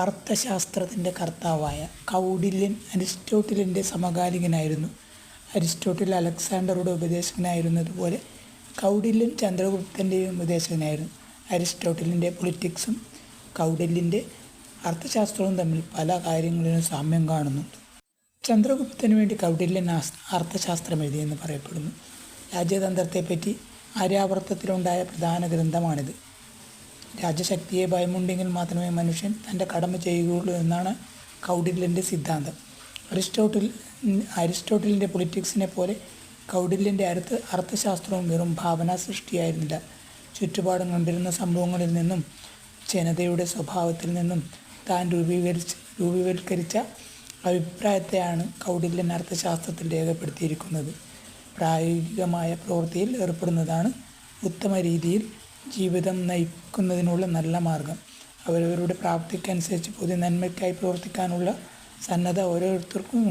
അർത്ഥശാസ്ത്രത്തിന്റെ കർത്താവായ കൗഡില്യൻ അരിസ്റ്റോട്ടിലിന്റെ സമകാലികനായിരുന്നു. അരിസ്റ്റോട്ടിൽ അലക്സാണ്ടറുടെ ഉപദേശകനായിരുന്നതുപോലെ കൗഡില്യൻ ചന്ദ്രഗുപ്തന്റെയും ഉപദേശകനായിരുന്നു. അരിസ്റ്റോട്ടിലിന്റെ പൊളിറ്റിക്സും കൗഡില്യന്റെ അർത്ഥശാസ്ത്രവും തമ്മിൽ പല കാര്യങ്ങളിലും സാമ്യം കാണുന്നുണ്ട്. ചന്ദ്രഗുപ്തന് വേണ്ടി കൗടില്യൻ അർത്ഥശാസ്ത്രമെഴുതിയെന്ന് പറയപ്പെടുന്നു. രാജ്യതന്ത്രത്തെപ്പറ്റി ആര്യാവർത്തത്തിലുണ്ടായ പ്രധാന ഗ്രന്ഥമാണിത്. രാജ്യശക്തിയെ ഭയമുണ്ടെങ്കിൽ മാത്രമേ മനുഷ്യൻ തന്റെ കടമ ചെയ്യുകയുള്ളൂ എന്നാണ് കൗടില്യന്റെ സിദ്ധാന്തം. അരിസ്റ്റോട്ടിൽ അരിസ്റ്റോട്ടിലിന്റെ പൊളിറ്റിക്സിനെ പോലെ കൗടില്യന്റെ അർത്ഥശാസ്ത്രവും വെറും ഭാവനാസൃഷ്ടിയായിരുന്നില്ല. ചുറ്റുപാടും കണ്ടിരുന്ന സംഭവങ്ങളിൽ നിന്നും ജനതയുടെ സ്വഭാവത്തിൽ നിന്നും താൻ രൂപീകരിച്ച് രൂപീകരിച്ച അഭിപ്രായത്തെയാണ് കൗടില്യൻ അർത്ഥശാസ്ത്രത്തിൽ രേഖപ്പെടുത്തിയിരിക്കുന്നത്. പ്രായോഗികമായ പ്രവൃത്തിയിൽ ഏർപ്പെടുന്നതാണ് ഉത്തമരീതിയിൽ ജീവിതം നയിക്കുന്നതിനുള്ള നല്ല മാർഗം. അവരവരുടെ പ്രാപ്തിക്കനുസരിച്ച് പൊതുനന്മയ്ക്കായി പ്രവർത്തിക്കാനുള്ള സന്നദ്ധ ഓരോരുത്തർക്കും